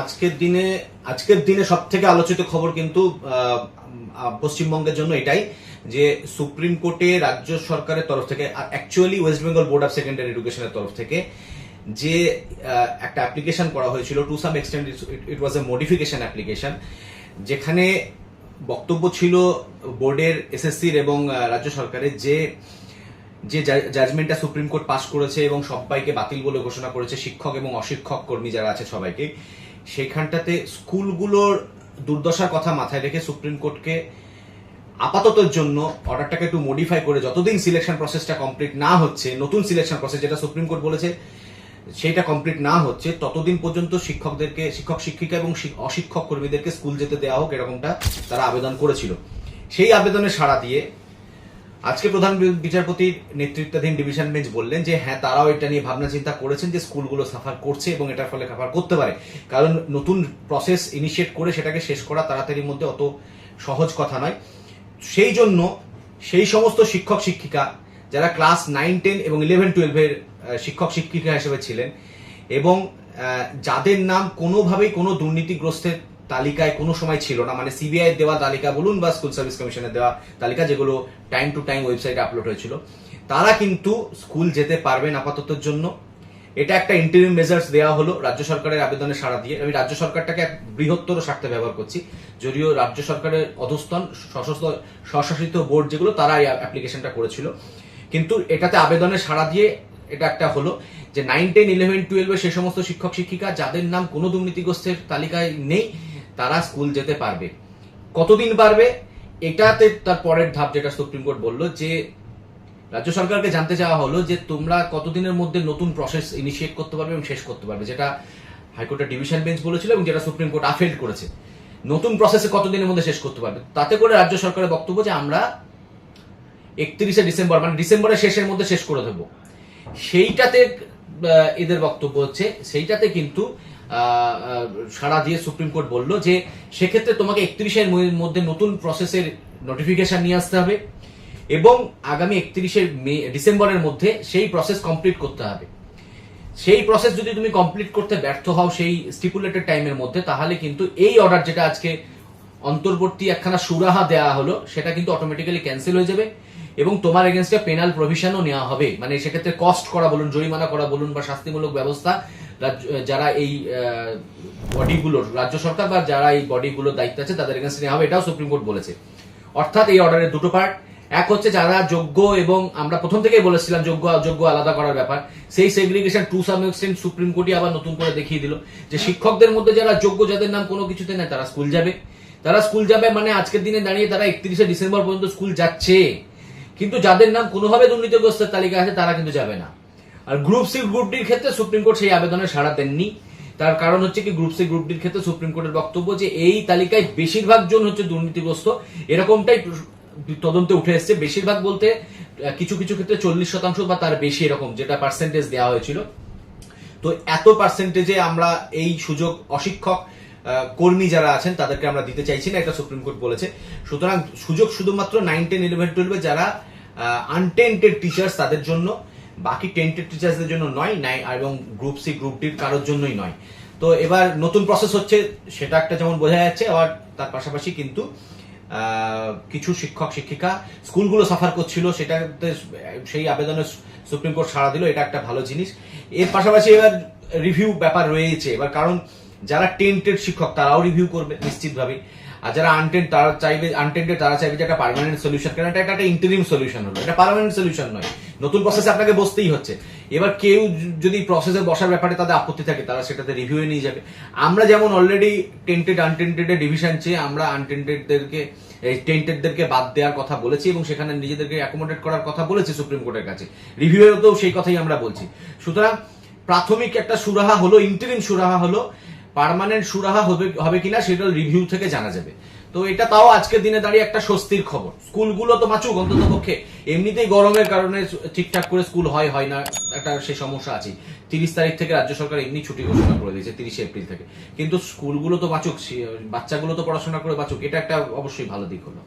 আজকের দিনে আজকের দিনে সব থেকে আলোচিত খবর কিন্তু পশ্চিমবঙ্গের জন্য এটাই যে সুপ্রিম কোর্টে রাজ্য সরকারের তরফ থেকে actually West Bengal board of secondary এডুকেশনের তরফ থেকে যে একটা অ্যাপ্লিকেশন করা হয়েছিল to some extent it was a modification application যেখানে বক্তব্য ছিল বোর্ডের, এসএসসির এবং রাজ্য সরকারের যে যে জাজমেন্টটা সুপ্রিম কোর্ট পাশ করেছে এবং সবাইকে বাতিল বলে ঘোষণা করেছে, শিক্ষক এবং অশিক্ষক কর্মী যারা আছে সবাইকে সেখানটাতে স্কুলগুলোর দুর্দশার কথা মাথায় রেখে সুপ্রিম কোর্টকে আপাততের জন্য অর্ডারটাকে একটু মডিফাই করে যতদিন সিলেকশন প্রসেসটা কমপ্লিট না হচ্ছে, নতুন সিলেকশন প্রসেস যেটা সুপ্রিম কোর্ট বলেছে, সেটা কমপ্লিট না হচ্ছে, ততদিন পর্যন্ত শিক্ষকদেরকে, শিক্ষক শিক্ষিকা এবং অশিক্ষক কর্মীদেরকে স্কুল যেতে দেওয়া হোক এরকমটা তারা আবেদন করেছিল। সেই আবেদনে সাড়া দিয়ে আজকে প্রধান বিচারপতির নেতৃত্বাধীন ডিভিশন বেঞ্চ বললেন যে হ্যাঁ তারাও এটা নিয়ে ভাবনা চিন্তা করেছেন যে, স্কুলগুলো সাফার করছে এবং এটার ফলে সাফার করতে পারে। কারণ নতুন প্রসেস ইনিশিয়েট করে সেটাকে শেষ করা তাড়াতাড়ির মধ্যে অত সহজ কথা নয়। সেই জন্য সেই সমস্ত শিক্ষক, শিক্ষিকা যারা ক্লাস নাইন টেন এবং ইলেভেন টুয়েলভের শিক্ষক, শিক্ষিকা হিসেবে ছিলেন এবং যাদের নাম কোনোভাবেই কোনো দুর্নীতিগ্রস্তের তালিকায় কোনো সময় ছিল না। মানে সিবিআই দেওয়া তালিকা বলুন বা স্কুল সার্ভিস কমিশনের দেওয়া তালিকা যেগুলো টাইম টু টাইম ওয়েবসাইটে আপলোড হয়েছিল। তারা কিন্তু স্কুল যেতে পারবেন আপাততের জন্য। এটা একটা ইন্টারিম মেজার্স দেওয়া হলো রাজ্য সরকারের আবেদনে সাড়া দিয়ে। আমি রাজ্য সরকারটাকে এক বৃহত্তর স্বার্থে ব্যবহার করছি। যদিও রাজ্য সরকারের অধস্তন, সশস্ত্র, স্বশাসিত বোর্ড যেগুলো তারা এই অ্যাপ্লিকেশনটা করেছিল। কিন্তু এটাতে আবেদনে সাড়া দিয়ে এটা একটা হলো যে নাইন টেন ইলেভেন টুয়েলভে সে সমস্ত শিক্ষক, শিক্ষিকা যাদের নাম কোনো দুর্নীতিগ্রস্তের তালিকায় নেই তারা স্কুল যেতে পারবে। কতদিন পারবে? এটাতে তার পরের ধাপ যেটা সুপ্রিম কোর্ট বলল যে, রাজ্য সরকারকে জানতে চাওয়া হলো যে তোমরা কতদিনের মধ্যে নতুন প্রসেস ইনিশিয়েট করতে পারবে এবং শেষ করতে পারবে, যেটা হাইকোর্টের ডিভিশন বেঞ্চ বলেছিল এবং যেটা সুপ্রিম কোর্ট আফেল্ড করেছে। নতুন প্রসেসে কতদিনের মধ্যে শেষ করতে পারবে? তাতে করে রাজ্য সরকারের বক্তব্য যে আমরা একত্রিশে ডিসেম্বর মানে ডিসেম্বরের শেষের মধ্যে শেষ করে দেবো। সেইটাতে এদের বক্তব্য হচ্ছে, সেইটাতে কিন্তু সাড়া দিয়ে সুপ্রিম কোর্ট বলল যে সেক্ষেত্রে তোমাকে একত্রিশের মধ্যে নতুন প্রসেসের নোটিফিকেশন নিয়ে আসতে হবে এবং আগামী একত্রিশে মে, ডিসেম্বরের মধ্যে সেই প্রসেস কমপ্লিট করতে হবে। সেই প্রসেস যদি তুমি কমপ্লিট করতে ব্যর্থ হও সেই স্টিপুলেটেড টাইমের মধ্যে, তাহলে কিন্তু এই অর্ডার যেটা আজকে অন্তর্বর্তী একখানা সুরাহা দেওয়া হলো, সেটা কিন্তু অটোমেটিক্যালি ক্যান্সেল হয়ে যাবে এবং তোমার এগেনস্টে পেনাল প্রভিশনও নেওয়া হবে। মানে সেক্ষেত্রে কস্ট করা বলুন, জরিমানা করা বলুন বা শাস্তিমূলক ব্যবস্থা যারা এই বডিগুলোর, রাজ্য সরকার বা যারা এই বডিগুলোর দায়িত্ব আছে, তাদের এগেনস্টে নেওয়া হবে, এটাও সুপ্রিম কোর্ট বলেছে। অর্থাৎ এই অর্ডারের দুটো পার্ট এক হচ্ছে যারা যোগ্য এবং আমরা প্রথম থেকেই বলেছিলাম যোগ্য অযোগ্য আলাদা করার ব্যাপার, সেই segregation to some extent Supreme কোর্টই আবার নতুন করে দেখিয়ে দিল যে শিক্ষকদের মধ্যে যারা যোগ্য, যাদের নাম কোনো কিছুতে নেই, তারা স্কুল যাবে। তারা স্কুল যাবে মানে আজকের দিনে দাঁড়িয়ে তারা একত্রিশে ডিসেম্বর পর্যন্ত স্কুল যাচ্ছে। কিন্তু যাদের নাম কোনোভাবে দুর্নীতিগ্রস্তের তালিকা আছে, তারা কিন্তু যাবে না। আর গ্রুপ সি গ্রুপ ডির ক্ষেত্রে সুপ্রিম কোর্ট সেই আবেদনে সাড়া দেননি। তার কারণ হচ্ছে কি গ্রুপ সি গ্রুপ ডির ক্ষেত্রে সুপ্রিম কোর্টের বক্তব্য যে এই তালিকায় বেশিরভাগ জন হচ্ছে দুর্নীতিগ্রস্ত। এরকমটাই তদন্তে উঠে এসছে। বেশিরভাগ বলতে কিছু কিছু ক্ষেত্রে চল্লিশ শতাংশ বা তার বেশি এরকম, যেটা পার্সেন্টেজ দেওয়া হয়েছিল। তো এত পার্সেন্টেজে আমরা এই সুযোগ অশিক্ষক কর্মী যারা আছেন, তাদেরকে আমরা দিতে চাইছি না, এটা সুপ্রিম কোর্ট বলেছে। সুতরাং সুযোগ শুধুমাত্র নাইন টেন ইলেভেন টুয়েলভে যারা আনটেন্টেড টিচার্স তাদের জন্য বাকি টেন্টেড টিচার্সদের জন্য নয়, নাই, এবং গ্রুপ সি গ্রুপ ডির কারোর জন্যই নয়। তো এবার নতুন প্রসেস হচ্ছে, সেটা একটা যেমন বোঝা যাচ্ছে, আবার তার পাশাপাশি কিন্তু কিছু শিক্ষক, শিক্ষিকা স্কুলগুলো সাফার করছিল, সেটাতে সেই আবেদনে সুপ্রিম কোর্ট সাড়া দিল, এটা একটা ভালো জিনিস। এর পাশাপাশি এবার রিভিউ ব্যাপার রয়েছে, এবার কারণ যারা টেন্টেড শিক্ষক, তারাও রিভিউ করবে, নিশ্চিতভাবে। আর যারা আনটেন্ট তারা চাইবে আনটেন্টেড তারা চাইবে যে একটা পার্মানেন্ট সলিউশন কারণ এটা একটা ইন্টারিম সলিউশন হলো। এটা পার্মানেন্ট সলিউশন নয়। নতুন প্রসেসে আপনাকে বসতেই হচ্ছে। এবার কেউ যদি প্রসেসে বসার ব্যাপারে তাদের আপত্তি থাকে, তারা সেটাতে রিভিউ নিয়ে যাবে। আমরা যেমন অলরেডি টেন্টেড আনটেন্টেড ডিভিশন চেয়ে আমরা আনটেন্টেডদেরকে টেন্টেডদেরকে বাদ দেওয়ার কথা বলেছি এবং সেখানে নিজেদেরকে অ্যাকোমোডেট করার কথা বলেছি সুপ্রিম কোর্টের কাছে। রিভিউয়েও সেই কথাই আমরা বলছি। সুতরাং প্রাথমিক একটা সুরাহা হলো ইন্টারিম সুরাহা হলো পার্মানেন্ট সুরাহা হবে হবে কিনা সেটা রিভিউ থেকে জানা যাবে। তো এটা তাও আজকের দিনে দাঁড়িয়ে একটা স্বস্তির খবর। স্কুলগুলো তো মাচুক অন্তত পক্ষে। এমনিতেই গরমের কারণে ঠিকঠাক করে স্কুল হয় হয় না, একটা সে সমস্যা আছে তিরিশ তারিখ থেকে রাজ্য সরকার এমনি ছুটি ঘোষণা করে দিয়েছে, তিরিশে এপ্রিল থেকে। কিন্তু স্কুলগুলো তো বাঁচুক বাচ্চাগুলো তো পড়াশোনা করে বাঁচুক, এটা একটা অবশ্যই ভালো দিক হলো।